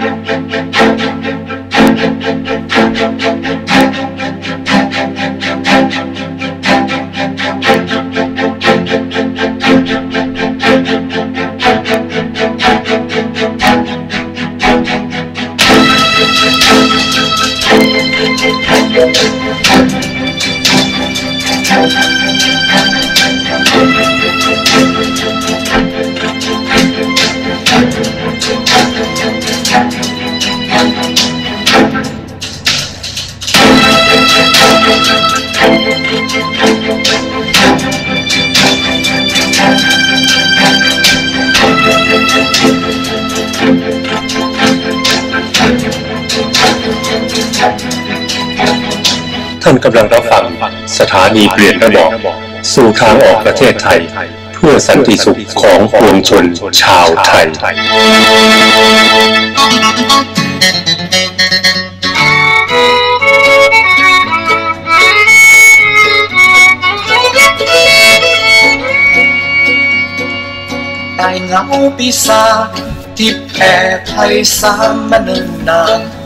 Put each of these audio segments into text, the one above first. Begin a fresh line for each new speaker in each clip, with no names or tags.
ท่านกำลังรับฟังสถานีเปลี่ยนระบอบสู่ทางออกประเทศไทย เพื่อสันติสุขของปวงชนชาวไทย
ใต้เงาปีศาจที่แผ่ไพศาลมาเนิ่นนาน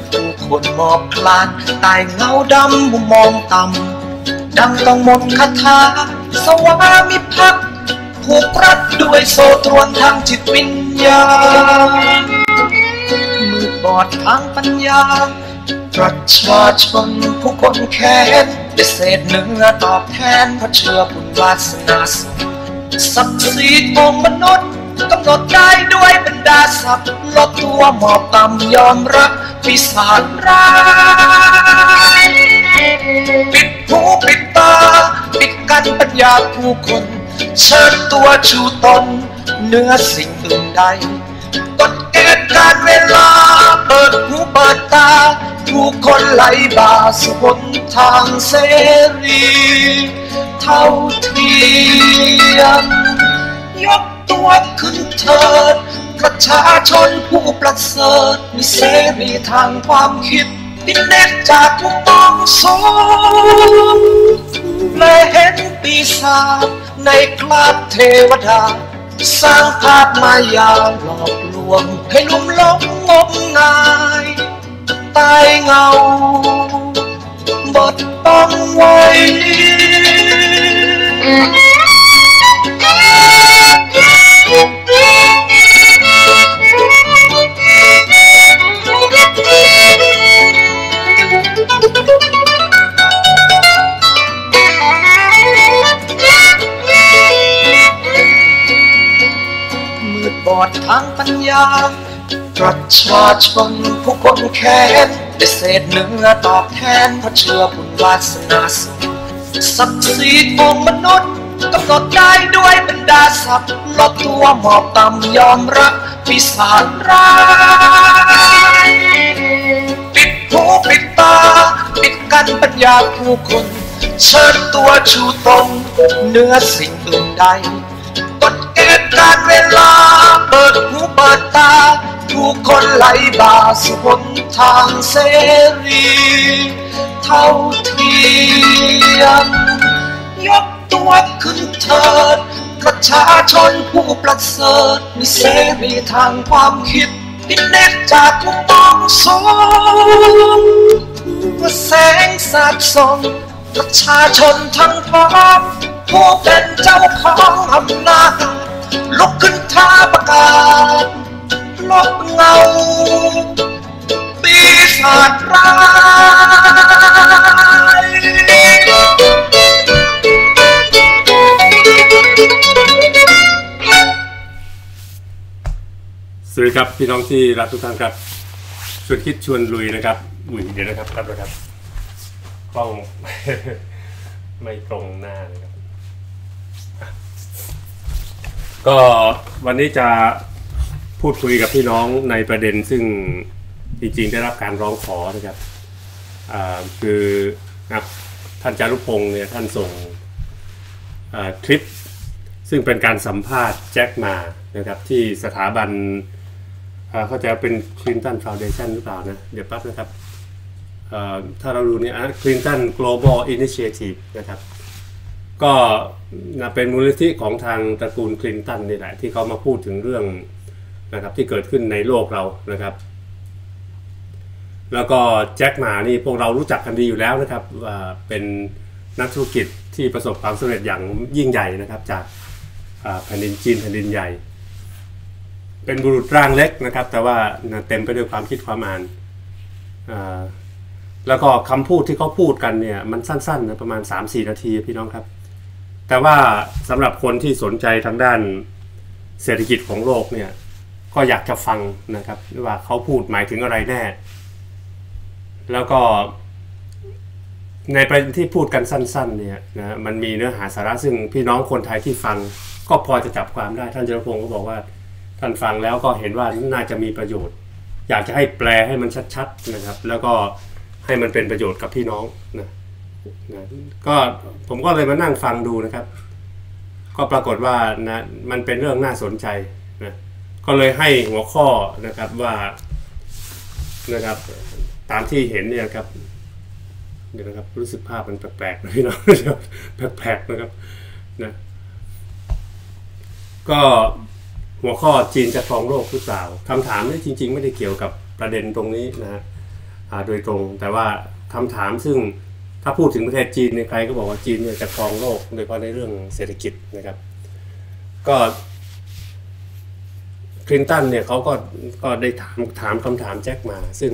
คนหมอบคลานใต้เงาดำมุมมองต่ำดังต้องหมดคาถาสวามิภักดิ์ผูกรัดด้วยโซ่ตรวนทางจิตวิญญาณมืดบอดทางปัญญา ประชาชนผู้คนแค้นด้เศษเนื้อตอบแทนเพราะเชื่อบุญวาสนาสศักดิ์ศรีของมนุษย์ กำหนดได้ด้วยบรรดาศักดิ์ลดตัวหมอบต่ำยอมรับปีศาจร้ายปิดหูปิดตาปิดกันปัญญาผู้คนเชิญตัวชูตนเนื้อสิ่งอื่นใดกฎเกณฑ์การเวลา เปิดหูเปิดตา ผู้คนไหลบาสบนทางเสรี เท่าเทียมยก ตัวขึ้นเถิด ประชาชนผู้ประเสริฐมีเสรีทางความคิดดินเน็ตจากมุมมองสูงและเห็นปีศาจในคราบเทวดา สร้างภาพมายาหลอกลวง ให้ลุ่มหลงงมงายใต้เงาบทต้องไว้ มืดบอดทางปัญญา ประชาชนผู้คนแค้นได้เศษเนื้อตอบแทนเพราะเชื่อบุญวาสนาสูงศักดิ์ศรีของมนุษย์ กำหนดได้ด้วยบรรดาศักดิ์ลดตัวหมอบต่ำยอมรับปีศาจร้ายปิดหูปิดตา ปิดกันปัญญาผู้คนเชิญตัวชูตนเนื้อสิ่งอื่นใดกฎเกณฑ์การเวลา เปิดหูเปิดตา ผู้คนไหลบ่าสู่หนทางเสรี เท่าเทียมยก ตัวขึ้นเถิดประชาชนผู้ประเสริฐมีเสรีทางความคิดดินเนตจากมุมมองสูงว่าแสงสาดส่องประชาชนทั้งพร้อมผู้เป็นเจ้าของอำนาจลุกขึ้นท้าประกาศลบเงาปีศาจร้าย
สวัสดีครับพี่น้องที่รักทุกท่านครับชวนคิดชวนลุยนะครับอุ้ยเดี๋ยวนะครับครับนะครับกล้อง ไม่ตรงหน้าเลยครับ ก็วันนี้จะพูดคุยกับพี่น้องในประเด็นซึ่งจริงๆได้รับการร้องขอนะครับคืออะท่านจารุพงศ์เนี่ยท่านส่งคลิปซึ่งเป็นการสัมภาษณ์แจ็คมานะครับที่สถาบัน เขาจะเป็นคลินตันฟาวเดชันหรือเปล่านะ เดี๋ยวแปั๊บนะครับถ้าเราดูเนี่ยคลินตัน global initiative นะครับ ก็นะเป็นมูลนิธิของทางตระกูลคลินตันนี่แหละ ที่เขามาพูดถึงเรื่องนะครับที่เกิดขึ้นในโลกเรานะครับ แล้วก็แจ็คหมานี่พวกเรารู้จักกันดีอยู่แล้วนะครับว่าเป็นนักธุรกิจที่ประสบความสำเร็จอย่างยิ่งใหญ่นะครับ จากแผ่นดินจีนแผ่นดินใหญ่ เป็นบุรุษร่างเล็กนะครับ แต่ว่าเต็มไปด้วยความคิดความอ่านแล้วก็คำพูดที่เขาพูดกันเนี่ยมันสั้นๆนะประมาณ 3-4 นาทีพี่น้องครับ แต่ว่าสำหรับคนที่สนใจทางด้านเศรษฐกิจของโลกเนี่ยก็อยากจะฟังนะครับว่าเขาพูดหมายถึงอะไรแน่ แล้วก็ในประเด็นที่พูดกันสั้นๆเนี่ยนะมันมีเนื้อหาสาระซึ่งพี่น้องคนไทยที่ฟัง ก็พอจะจับความได้ท่านเจรพงศ์ก็บอกว่า ท่านฟังแล้วก็เห็นว่าน่าจะมีประโยชน์ อยากจะให้แปลให้มันชัดๆนะครับ แล้วก็ให้มันเป็นประโยชน์กับพี่น้องนะนะก็ผมก็เลยมานั่งฟังดูนะครับ ก็ปรากฏว่านะมันเป็นเรื่องน่าสนใจนะก็เลยให้หัวข้อนะครับว่านะครับ ตามที่เห็นเนี่ยครับเดี๋ยวนะครับรู้สึกภาพมันแปลกๆนะพี่น้องแปลกๆนะครับนะก็ หัวข้อจีนจะครองโลกหรือเปล่าคำถามนี้จริง ๆ ไม่ได้เกี่ยวกับประเด็นตรงนี้นะฮะโดยตรงแต่ว่าคำถามซึ่งถ้าพูดถึงประเทศจีนเนี่ยใครก็บอกว่าจีนจะครองโลกโดยเฉพาะในเรื่องเศรษฐกิจนะครับ ก็คลินตันเนี่ยเขาก็ก็ได้ถามถามคำถามแจ็คมา ซึ่ง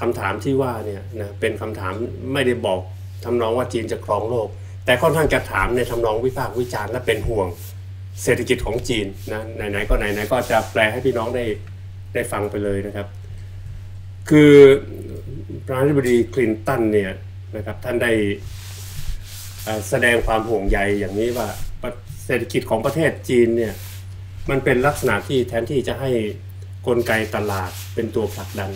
คำถามที่ว่าเนี่ยนะเป็นคำถามไม่ได้บอกทำนองว่าจีนจะครองโลก แต่ค่อนข้างจะถามในทำนองวิพากษ์วิจารณ์และเป็นห่วง เศรษฐกิจของจีนนะไหนๆก็ไหนๆก็จะแปลให้พี่น้องได้ได้ฟังไปเลยนะครับ คือประธานาธิบดีคลินตันเนี่ยนะครับท่านได้แสดงความห่วงใยอย่างนี้ว่าเศรษฐกิจของประเทศจีนเนี่ยมันเป็นลักษณะที่แทนที่จะให้กลไกตลาดเป็นตัวผลักดัน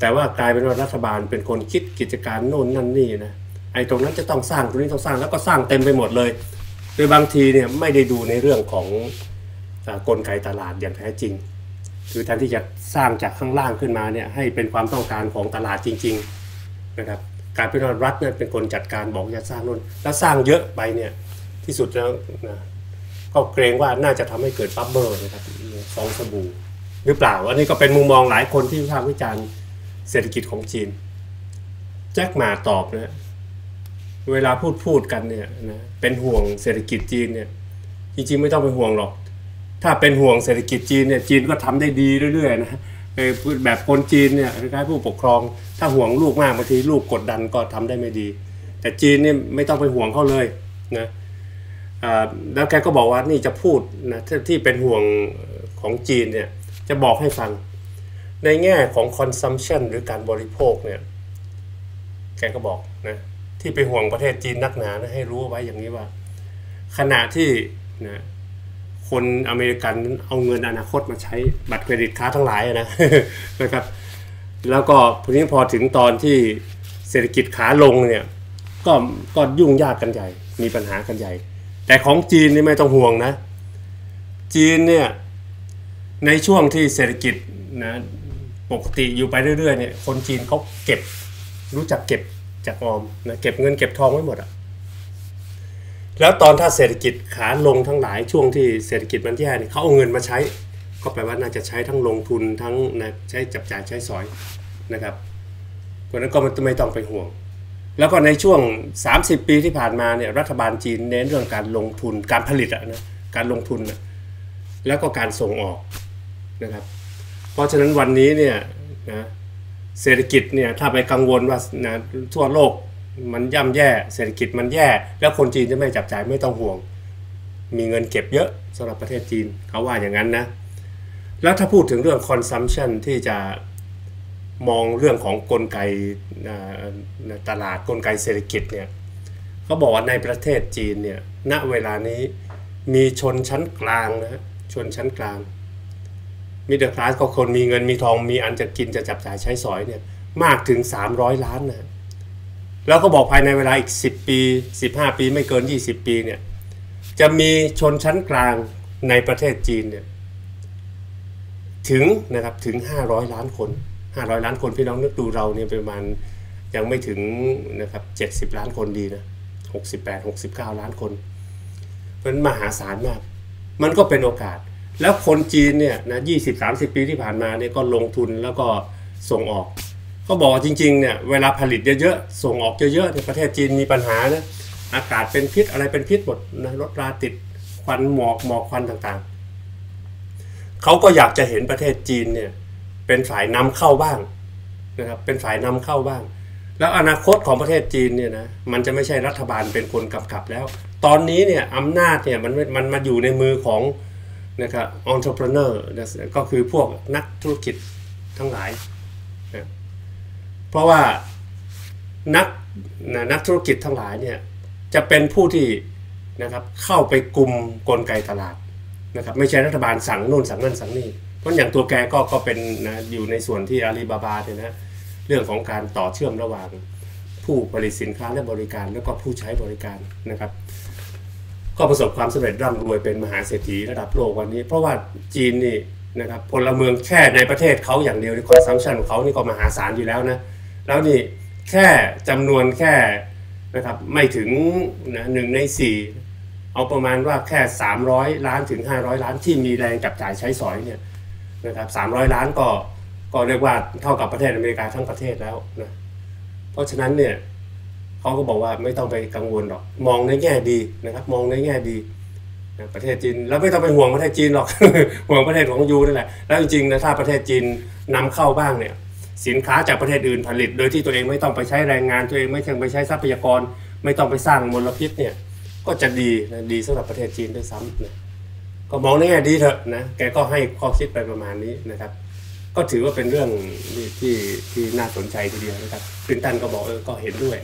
แต่ว่ากลายเป็นว่ารัฐบาลเป็นคนคิดกิจการโน่นนั่นนี่นะไอ้ตรงนั้นจะต้องสร้างตรงนี้ต้องสร้างแล้วก็สร้างเต็มไปหมดเลย โดยบางทีเนี่ยไม่ได้ดูในเรื่องของกลไกตลาดอย่างแท้จริง คือแทนที่จะสร้างจากข้างล่างขึ้นมาเนี่ยให้เป็นความต้องการของตลาดจริงๆนะครับการเป็นรัฐเนี่ยเป็นคนจัดการบอกจะสร้างนู่นแล้วสร้างเยอะไปเนี่ยที่สุดแล้วนะก็เกรงว่าน่าจะทำให้เกิดบับเบิลนะครับฟองสบู่หรือเปล่า อันนี้ก็เป็นมุมมองหลายคนที่วิพากษ์วิจารณ์เศรษฐกิจของจีน แจ็คหมาตอบนะ เวลาพูดพูดกันเนี่ยนะเป็นห่วงเศรษฐกิจจีนเนี่ยจริงๆไม่ต้องเป็นห่วงหรอก ถ้าเป็นห่วงเศรษฐกิจจีนเนี่ยจีนก็ทำได้ดีเรื่อยๆนะแบบคนจีนเนี่ยคล้ายๆผู้ปกครอง ถ้าห่วงลูกมากบางทีลูกกดดันก็ทำได้ไม่ดี แต่จีนเนี่ยไม่ต้องไปห่วงเขาเลยนะแล้วแกก็บอกว่านี่จะพูดนะทที่เป็นห่วงของจีนเนี่ยจะบอกให้ฟัง ในแง่ของ consumption หรือการบริโภคเนี่ยแกก็บอกนะ ที่ไปห่วงประเทศจีนนักหนานะให้รู้ไว้อย่างนี้ว่า ขณะที่นะคนอเมริกันเอาเงินอนาคตมาใช้บัตรเครดิตค้าทั้งหลายนะนะครับ แล้วก็พอนี้พอถึงตอนที่เศรษฐกิจขาลงเนี่ยก็ก็ยุ่งยากกันใหญ่ มีปัญหากันใหญ่ แต่ของจีนนี่ไม่ต้องห่วงนะ จีนเนี่ยในช่วงที่เศรษฐกิจนะปกติอยู่ไปเรื่อยๆเนี่ยคนจีนเขาเก็บรู้จักเก็บ จากออมนะเก็บเงินเก็บทองไว้หมดอะแล้วตอนถ้าเศรษฐกิจขาลงทั้งหลายช่วงที่เศรษฐกิจมันแย่เนี่ยเขาเอาเงินมาใช้ ก็แปลว่าน่าจะใช้ทั้งลงทุนทั้งนะใช้จับจ่ายใช้สอยนะครับเพราะนั้นก็มันไม่ต้องไปห่วง แล้วก็ในช่วง 30 ปีที่ผ่านมาเนี่ยรัฐบาลจีนเน้นเรื่องการลงทุนการผลิตอะนะการลงทุนนะแล้วก็การส่งออกนะครับ เพราะฉะนั้นวันนี้เนี่ยนะ เศรษฐกิจเนี่ยถ้าไปกังวลว่านะทั่วโลกมันย่ำแย่ เศรษฐกิจมันแย่ แล้วคนจีนจะไม่จับจ่ายไม่ต้องห่วง มีเงินเก็บเยอะสำหรับประเทศจีนเขาว่าอย่างนั้นนะ แล้วถ้าพูดถึงเรื่อง consumption ที่จะมองเรื่องของกลไกตลาดกลไกเศรษฐกิจเนี่ยเขาบอกว่าในประเทศจีนเนี่ยณเวลานี้มีชนชั้นกลางนะชนชั้นกลาง มิดเดิลคลาสก็คนมีเงินมีทองมีอันจะกินจะจับจ่ายใช้สอยเนี่ยมากถึง 300 ล้านนะแล้วก็บอกภายในเวลาอีก 10 ปี 15 ปีไม่เกิน 20 ปีเนี่ยจะมีชนชั้นกลางในประเทศจีนเนี่ยถึงนะครับถึง 500 ล้านคน 500 ล้านคนพี่น้องนึกดูเราเนี่ยประมาณยังไม่ถึงนะครับ70 ล้านคนดีนะ68 69 ล้านคน มันมหาศาลมาก มันก็เป็นโอกาส แล้วคนจีนเนี่ยนะ20 30ปีที่ผ่านมาเนี่ยก็ลงทุนแล้วก็ส่งออกเขาบอกว่าจริงๆเนี่ยเวลาผลิตเยอะๆส่งออกเยอะๆในประเทศจีนมีปัญหานะอากาศเป็นพิษอะไรเป็นพิษหมดนะรถราติดควันหมอกหมอกควันต่างๆ เขาก็อยากจะเห็นประเทศจีนเนี่ยเป็นฝ่ายนำเข้าบ้างนะครับเป็นฝ่ายนำเข้าบ้าง แล้วอนาคตของประเทศจีนเนี่ยนะมันจะไม่ใช่รัฐบาลเป็นคนกำกับแล้ว ตอนนี้เนี่ยอำนาจเนี่ยมันมันมาอยู่ในมือของ นะครับ entrepreneur ก็คือพวกนักธุรกิจทั้งหลายนะเพราะว่านักนะนักธุรกิจทั้งหลายเนี่ยจะเป็นผู้ที่นะครับเข้าไปกลุ่มกลไกตลาดนะครับไม่ใช่รัฐบาลสั่งนู่นสั่งนั่นสั่งนี่เพราะอย่างตัวแกก็ก็เป็นนะอยู่ในส่วนที่อาลีบาบาเนี่ยนะเรื่องของการต่อเชื่อมระหว่างผู้ผลิตสินค้าและบริการแล้วก็ผู้ใช้บริการนะครับ ก็ประสบความสำเร็จร่ำรวยเป็นมหาเศรษฐีระดับโลกวันนี้ เพราะว่าจีนนี่นะครับพลเมืองแค่ในประเทศเขาอย่างเดียวในคอนซัมชันของเขานี่ก็มหาศาลอยู่แล้วนะแล้วนี่แค่จำนวนแค่นะครับไม่ถึงนะหนึ่งในสี่เอาประมาณว่าแค่ 300 ล้านถึง 500 ล้านที่มีแรงจับจ่ายใช้สอยเนี่ยนะครับ300 ล้านก็ก็เรียกว่าเท่ากับประเทศอเมริกาทั้งประเทศแล้วนะเพราะฉะนั้นเนี่ย เขาก็บอกว่าไม่ต้องไปกังวลหรอก มองในแง่ดีนะครับ มองในแง่ดีประเทศจีนแล้วไม่ต้องไปห่วงประเทศจีนหรอกห่วงประเทศของยูนั่นแหละแล้วจริงๆนะถ้าประเทศจีนนำเข้าบ้างเนี่ยสินค้าจากประเทศอื่นผลิต โดยที่ตัวเองไม่ต้องไปใช้แรงงานตัวเองไม่ต้องไปใช้ทรัพยากร ไม่ต้องไปสร้างมลพิษเนี่ยก็จะดีนะดีสำหรับประเทศจีนด้วยซ้ำนะก็มองในแง่ดีเถอะนะแกก็ให้ข้อคิดไปประมาณนี้นะครับ ก็ถือว่าเป็นเรื่องที่ที่ที่น่าสนใจทีเดียวนะครับคินตันก็บอกเออก็เห็นด้วย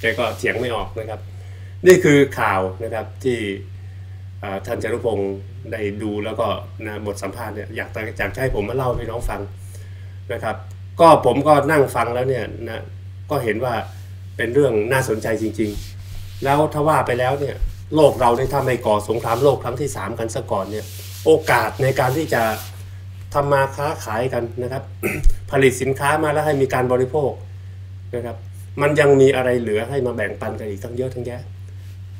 แกก็เถียงไม่ออกนะครับ นี่คือข่าวนะครับที่ท่านจารุพงศ์ได้ดูแล้วก็นะบทสัมภาษณ์เนี่ยอยากจะอยากให้ผมมาเล่าให้น้องฟังนะครับ ก็ผมก็นั่งฟังแล้วเนี่ยนะก็เห็นว่าเป็นเรื่องน่าสนใจจริง ๆ แล้วถ้าว่าไปแล้วเนี่ยโลกเราเนี่ยถ้าไม่ก่อสงครามโลกครั้งที่ 3 กันซะก่อนเนี่ยโอกาสในการที่จะ ทำมาค้าขายกันนะครับ ผลิตสินค้ามาแล้วให้มีการบริโภคนะครับ มันยังมีอะไรเหลือให้มาแบ่งปันกันอีกทั้งเยอะทั้งแยะ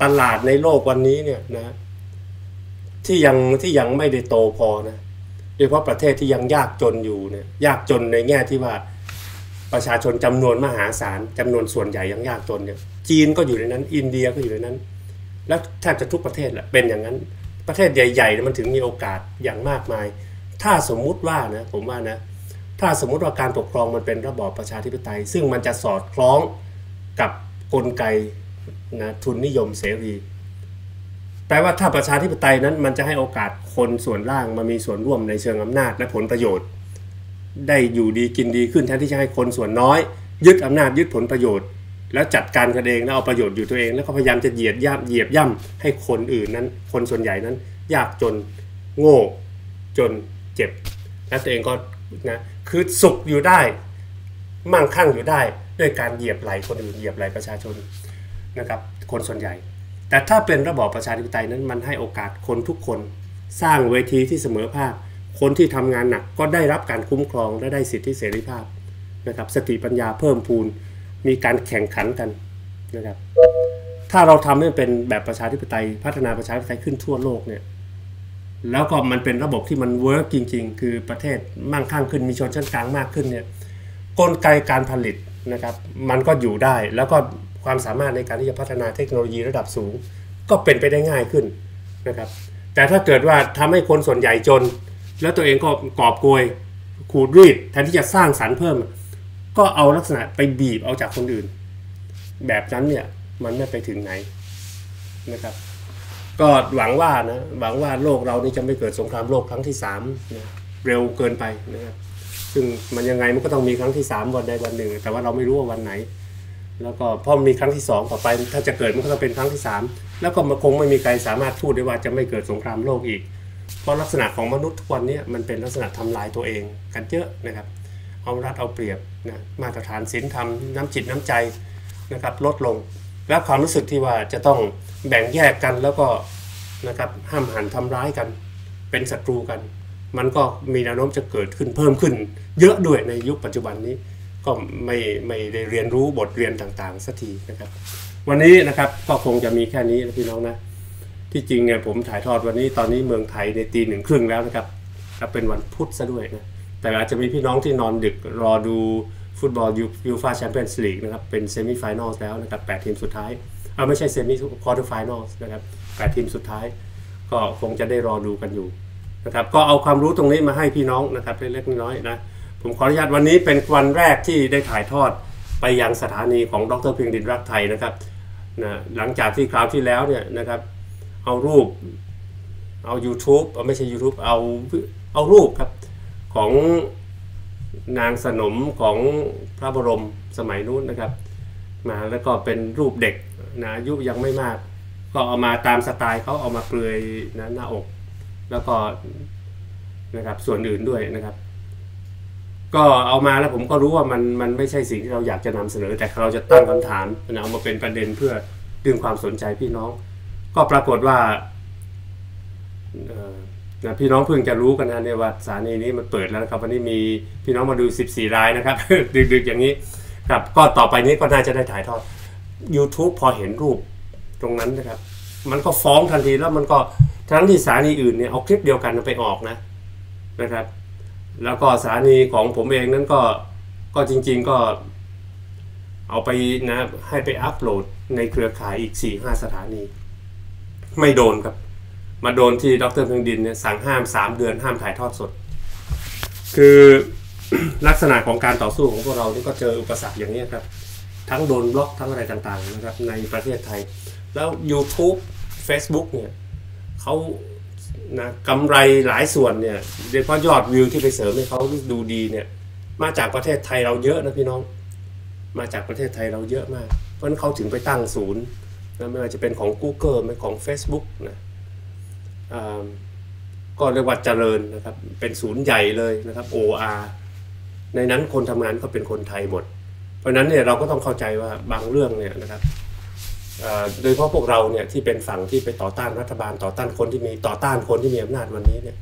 ตลาดในโลกวันนี้เนี่ยนะที่ยังที่ยังไม่ได้โตพอนะโดยเฉพาะประเทศที่ยังยากจนอยู่เนี่ยยากจนในแง่ที่ว่าประชาชนจำนวนมหาศาลจำนวนส่วนใหญ่ยังยากจนเนี่ยจีนก็อยู่ในนั้น อินเดียก็อยู่ในนั้น แล้วแทบจะทุกประเทศแหละเป็นอย่างนั้น ประเทศใหญ่ๆมันถึงมีโอกาสอย่างมากมาย ถ้าสมมุติว่านะผมว่านะถ้าสมมุติว่าการปกครองมันเป็นระบอบประชาธิปไตย ซึ่งมันจะสอดคล้องกับกลไกนะทุนนิยมเสรีแปลว่าถ้าประชาธิปไตยนั้นมันจะให้โอกาสคนส่วนล่างมามีส่วนร่วมในเชิงอำนาจและผลประโยชน์ ได้อยู่ดีกินดีขึ้นแทนที่จะให้คนส่วนน้อย ยึดอำนาจยึดผลประโยชน์ แล้วจัดการกันเองแล้วเอาประโยชน์อยู่ตัวเอง แล้วก็พยายามจะเหยียดย่ำเหยียบย่ำให้คนอื่นนั้น คนส่วนใหญ่นั้น ยากจนโง่จน เจ็บและตัวเองก็นะคือสุขอยู่ได้ มั่งคั่งอยู่ได้ ด้วยการเหยียบไหลคนอื่นเหยียบไหลประชาชนนะครับ คนส่วนใหญ่ แต่ถ้าเป็นระบอบประชาธิปไตยนั้นมันให้โอกาสคนทุกคน สร้างเวทีที่เสมอภาคคนที่ทำงานหนักก็ได้รับการคุ้มครองและได้สิทธิเสรีภาพนะครับสติปัญญาเพิ่มพูนมีการแข่งขันกันนะครับถ้าเราทำให้เป็นแบบประชาธิปไตย พัฒนาประชาธิปไตยขึ้นทั่วโลกเนี่ย แล้วก็มันเป็นระบบที่มันเวิร์กจริง ๆ คือประเทศมั่งคั่งขึ้นมีชนชั้นกลางมากขึ้นเนี่ยกลไกการผลิตนะครับ มันก็อยู่ได้แล้วก็ความสามารถในการที่จะพัฒนาเทคโนโลยีระดับสูง ก็เป็นไปได้ง่ายขึ้นนะครับ แต่ถ้าเกิดว่าทำให้คนส่วนใหญ่จน แล้วตัวเองก็กอบโกยขูดรีดแทนที่จะสร้างสรรค์เพิ่ม ก็เอาลักษณะไปบีบเอาจากคนอื่น แบบนั้นเนี่ยมันไม่ไปถึงไหนนะครับ ก็หวังว่านะหวังว่าโลกเรานี่จะไม่เกิดสงครามโลกครั้งที่สามนะเร็วเกินไปนะครับซึ่งมันยังไงมันก็ต้องมีครั้งที่สามวันใดวันหนึ่ง แต่ว่าเราไม่รู้ว่าวันไหน แล้วก็พอมีครั้งที่สองต่อไป ถ้าจะเกิดมันก็ต้องเป็นครั้งที่สามแล้วก็มันคงไม่มีใครสามารถพูดได้ว่าจะไม่เกิดสงครามโลกอีก เพราะลักษณะของมนุษย์ทุกวันนี้มันเป็นลักษณะทำลายตัวเองกันเยอะนะครับเอารัดเอาเปรียบนะมาตรฐานศีลธรรมน้ำจิตน้ำใจนะครับลดลง และความรู้สึกที่ว่าจะต้องแบ่งแยกกันแล้วก็นะครับห้ามหันทำร้ายกัน เป็นศัตรูกัน มันก็มีแนวโน้มจะเกิดขึ้นเพิ่มขึ้น เยอะด้วยในยุคปัจจุบันนี้ก็ไม่ไม่ได้เรียนรู้บทเรียนต่างๆสักทีนะครับ วันนี้นะครับก็คงจะมีแค่นี้นะพี่น้องนะที่จริงเนี่ยผมถ่ายทอดวันนี้ตอนนี้เมืองไทยในตีหนึ่งครึ่งแล้วนะครับและเป็นวันพุธซะด้วยนะแต่อาจจะมีพี่น้องที่นอนดึกรอดู ฟุตบอลยูฟาแชมเปี้ยนส์ลีกนะครับเป็นเซมิไฟแนลแล้วนะครับ8ทีมสุดท้ายเอาไม่ใช่เซมิควอเตอร์ไฟแนลนะครับ8ทีมสุดท้าย ก็คงจะได้รอดูกันอยู่นะครับก็เอาความรู้ตรงนี้มาให้พี่น้องนะครับเล็กๆน้อยๆนะผมขออนุญาตวันนี้เป็นวันแรกที่ได้ถ่ายทอดไปยังสถานีของดรเพียงดินรักไทยนะครับนะหลังจากที่คราวที่แล้วเนี่ยนะครับเอารูปเอา YouTube เอาไม่ใช่ YouTube เอาเอารูปครับของ นางสนมของพระบรมสมัยนู้นนะครับ มาแล้วก็เป็นรูปเด็กนะอายุยังไม่มาก ก็เอามาตามสไตล์เขาเอามาเปลือยนะหน้าอก แล้วก็นะครับส่วนอื่นด้วยนะครับ ก็เอามาแล้วผมก็รู้ว่ามันมันไม่ใช่สิ่งที่เราอยากจะนำเสนอ แต่เราจะตั้งคำถามนะเอามาเป็นประเด็นเพื่อดึงความสนใจพี่น้อง ก็ปรากฏว่า นะพี่น้องเพิ่งจะรู้กันนะเนี่ยว่าสถานีนี้มันเปิดแล้วนะครับ วันนี้มีพี่น้องมาดู 14 รายนะครับ ดึกๆอย่างนี้ครับ ก็ต่อไปนี้ก็น่าจะได้ถ่ายทอด YouTube พอเห็นรูปตรงนั้นนะครับ มันก็ฟ้องทันทีแล้วมันก็ทั้งที่สถานีอื่นเนี่ยเอาคลิปเดียวกันไปออกนะนะครับ แล้วก็สถานีของผมเองนั้นก็ก็จริง ๆก็เอาไปนะให้ไปอัปโหลดในเครือข่ายอีก4-5สถานี ไม่โดนครับ มาโดนที่ดรเพียงดินเนี่ยสั่งห้าม 3 เดือนห้ามถ่ายทอดสด คือลักษณะของการต่อสู้ของพวกเรานี่ก็เจออุปสรรคอย่างนี้ครับ ทั้งโดนบล็อกทั้งอะไรต่างๆนะครับในประเทศไทย แล้ว YouTube Facebook เนี่ยเขานะกำไรหลายส่วนเนี่ยโดยเฉพาะยอดวิวที่ไปเสริมให้เขาดูดีเนี่ยมาจากประเทศไทยเราเยอะนะพี่น้อง มาจากประเทศไทยเราเยอะมาก เพราะนั้นเขาถึงไปตั้งศูนย์นะไม่ว่าจะเป็นของ Google ไม่ของ Facebook นะ ก็เรียกว่าเจริญนะครับ เป็นศูนย์ใหญ่เลยนะครับ OR ในนั้นคนทำงานก็เป็นคนไทยหมด เพราะฉะนั้นเนี่ยเราก็ต้องเข้าใจว่าบางเรื่องเนี่ยนะครับโดยเฉพาะพวกเราเนี่ยที่เป็นฝั่งที่ไปต่อต้านรัฐบาลต่อต้านคนที่มีต่อต้านคนที่มีอำนาจวันนี้เนี่ย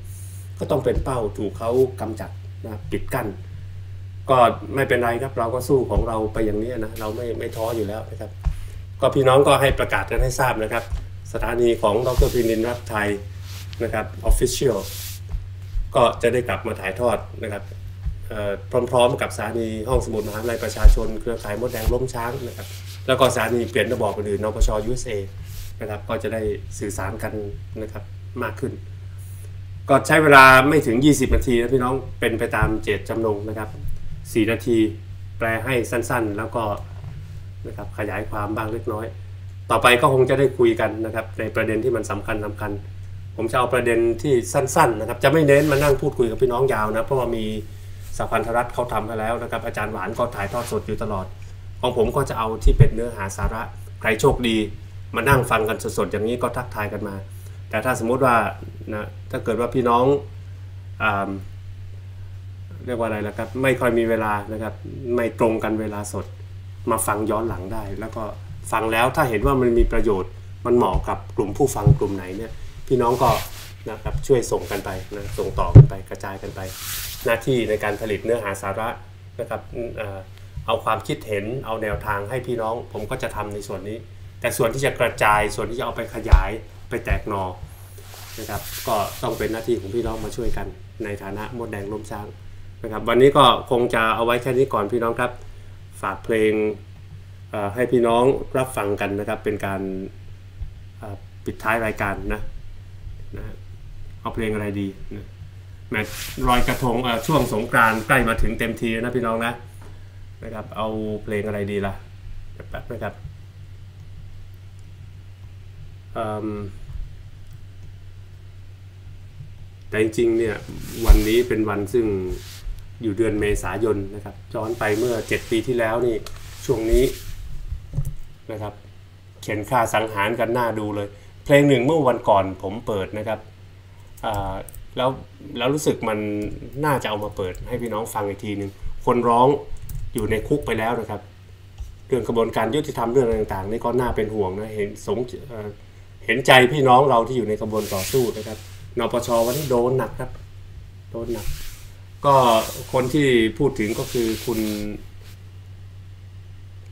ก็ต้องเป็นเป้าถูกเขากำจัดนะปิดกั้นก็ไม่เป็นไรครับเราก็สู้ของเราไปอย่างนี้นะเราไม่ไม่ท้ออยู่แล้วนะครับ ก็พี่น้องก็ให้ประกาศกันให้ทราบนะครับ สถานีของดรพินินรักไทย นะครับ Official ก็จะได้กลับมาถ่ายทอดนะครับพร้อมๆ กับสถานีห้องสมุดมหาวิทยาลัยประชาชน เครือข่ายมดแดงล้มช้างนะครับแล้วก็สถานีเปลี่ยนระบอบอื่นนปช USA นะครับก็จะได้สื่อสารกันนะครับมากขึ้น ก็ใช้เวลาไม่ถึง 20 นาทีนะพี่น้องเป็นไปตามเจตจำนงนะครับ 4 นาทีแปลให้สั้นๆ แล้วก็นะครับขยายความบ้างเล็กน้อย ต่อไปก็คงจะได้คุยกันนะครับในประเด็นที่มันสำคัญสำคัญ ผมจะเอาประเด็นที่สั้นๆนะครับจะไม่เน้นมานั่งพูดคุยกับพี่น้องยาวนะเพราะว่ามีสาพันธรัฐเขาทำให้แล้วนะครับอาจารย์หวานก็ถ่ายทอดสดอยู่ตลอด ของผมก็จะเอาที่เป็นเนื้อหาสาระใครโชคดี มานั่งฟังกันสดๆอย่างนี้ก็ทักทายกันมา แต่ถ้าสมมุติว่านะถ้าเกิดว่าพี่น้องอ่าเรียกว่าอะไรนะครับไม่ค่อยมีเวลานะครับไม่ตรงกันเวลาสด มาฟังย้อนหลังได้ แล้วก็ฟังแล้วถ้าเห็นว่ามันมีประโยชน์มันเหมาะกับกลุ่มผู้ฟังกลุ่มไหนเนี่ย พี่น้องก็นะครับช่วยส่งกันไปนะส่งต่อกันไปกระจายกันไป หน้าที่ในการผลิตเนื้อหาสาระนะครับเอาความคิดเห็นเอาแนวทางให้พี่น้อง ผมก็จะทำในส่วนนี้ แต่ส่วนที่จะกระจายส่วนที่จะเอาไปขยายไปแตกหนอนะครับก็ต้องเป็นหน้าที่ของพี่น้องมาช่วยกันในฐานะมดแดงล้มช้างนะครับวันนี้ก็คงจะเอาไว้แค่นี้ก่อนพี่น้องครับ ฝากเพลงให้พี่น้องรับฟังกันนะครับเป็นการปิดท้ายรายการนะ นะเอาเพลงอะไรดีนะแมตช์รอยกระทงช่วงสงกรานใกล้มาถึงเต็มทีนะพี่น้องนะนะครับเอาเพลงอะไรดีล่ะแป๊บนะครับแต่จริงๆเนี่ยวันนี้เป็นวันซึ่งอยู่เดือนเมษายนนะครับย้อนไปเมื่อ 7 ปีที่แล้วนี่ช่วงนี้นะครับเขียนค่าสังหารกันหน้าดูเลย เพลงหนึ่งเมื่อวันก่อนผมเปิดนะครับแล้วแล้วรู้สึกมันน่าจะเอามาเปิดให้พี่น้องฟังอีกทีหนึ่งคนร้องอยู่ในคุกไปแล้วนะครับ เรื่องกระบวนการยุติธรรมเรื่องอะไรต่างๆนี่ก็น่าเป็นห่วงนะเห็นสงเเห็นใจพี่น้องเราที่อยู่ในกระบวนต่อสู้นะครับนปชวันนี้โดนหนักครับโดนหนัก ก็คนที่พูดถึงก็คือคุณ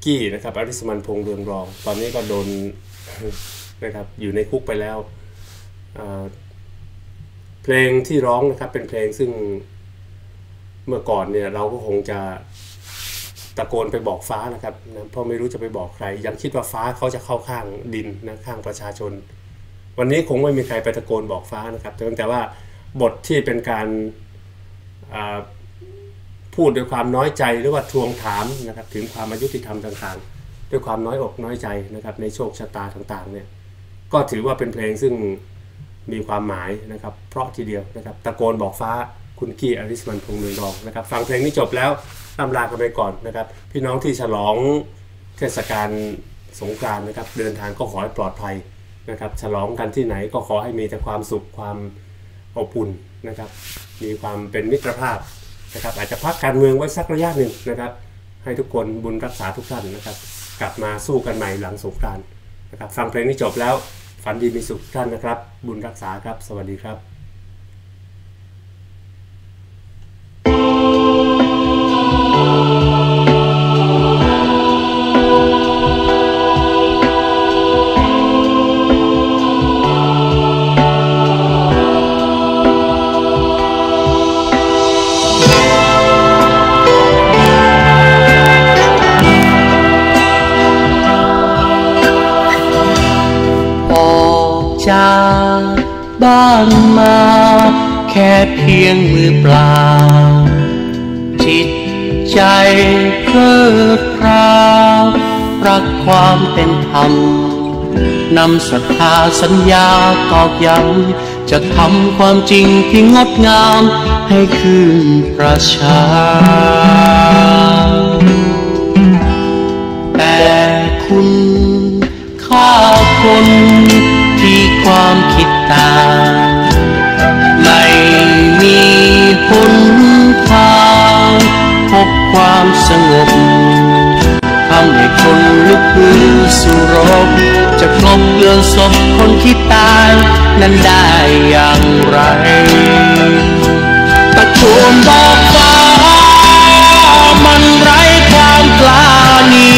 กี้นะครับอริสมันพงษ์เรืองรอง ตอนนี้ก็โดน นะครับอยู่ในคุกไปแล้ว เพลงที่ร้องนะครับเป็นเพลงซึ่งเมื่อก่อนเนี่ยเราก็คงจะตะโกนไปบอกฟ้านะครับนะเพราะไม่รู้จะไปบอกใคร ยังคิดว่าฟ้าเขาจะเข้าข้างดินนะข้างประชาชน วันนี้คงไม่มีใครไปตะโกนบอกฟ้านะครับแต่ว่าบทที่เป็นการพูดด้วยความน้อยใจหรือว่าทวงถามนะครับถึงความอายุติธรรมต่างๆ ด้วยความน้อยอกน้อยใจนะครับในโชคชะตาต่างๆเนี่ย ก็ถือว่าเป็นเพลงซึ่งมีความหมายนะครับ เพราะทีเดียวนะครับ ตะโกนบอกฟ้าคุณกี้อริสมันพงเมืองรองนะครับ ฟังเพลงนี้จบแล้วตำลากันไปก่อนนะครับ พี่น้องที่ฉลองเทศกาลสงกรานต์นะครับ เดินทางก็ขอให้ปลอดภัยนะครับ ฉลองกันที่ไหนก็ขอให้มีแต่ความสุขความอบอุ่นนะครับ มีความเป็นมิตรภาพนะครับ อาจจะพักการเมืองไว้สักระยะหนึ่งนะครับ ให้ทุกคนบุญรักษาทุกท่านนะครับ กลับมาสู้กันใหม่หลังสงกรานต์นะครับ ฟังเพลงนี้จบแล้ว ฝันดีมีสุขท่านนะครับ บุญรักษาครับ สวัสดีครับ
เพียงมือเปล่า จิตใจเพลิดเพลารักความเป็นธรรมนำศรัทธาสัญญาตอกย้ำจะทำความจริงที่งดงามให้คืนประชา แต่คุณฆ่าคนที่ความคิด นทางพบความสงบทำให้คนลุกฮือสู่รบ จะกลบเกลื่อนศพคนที่ตาย นั้นได้อย่างไร ตะโกนบอกฟ้ามันไร้ความกล้านี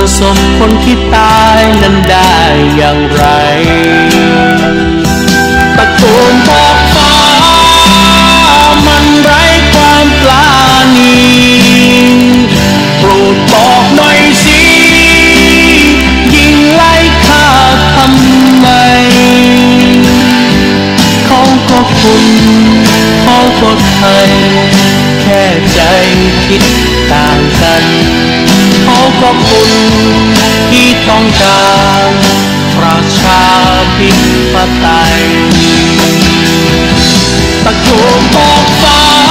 รบเกลือสมคนที่ตายนั้นได้อย่างไรตะโกนบอกฟ้ามันไร้ความปลาณีโปรดบอกหน่อยสิยิงไรคุณเขาก็ไทยแค่ใจคิดต่างกัน เขาก็คุณที่ต้องการประชาธิปไตยตะโกนบอกฟ้า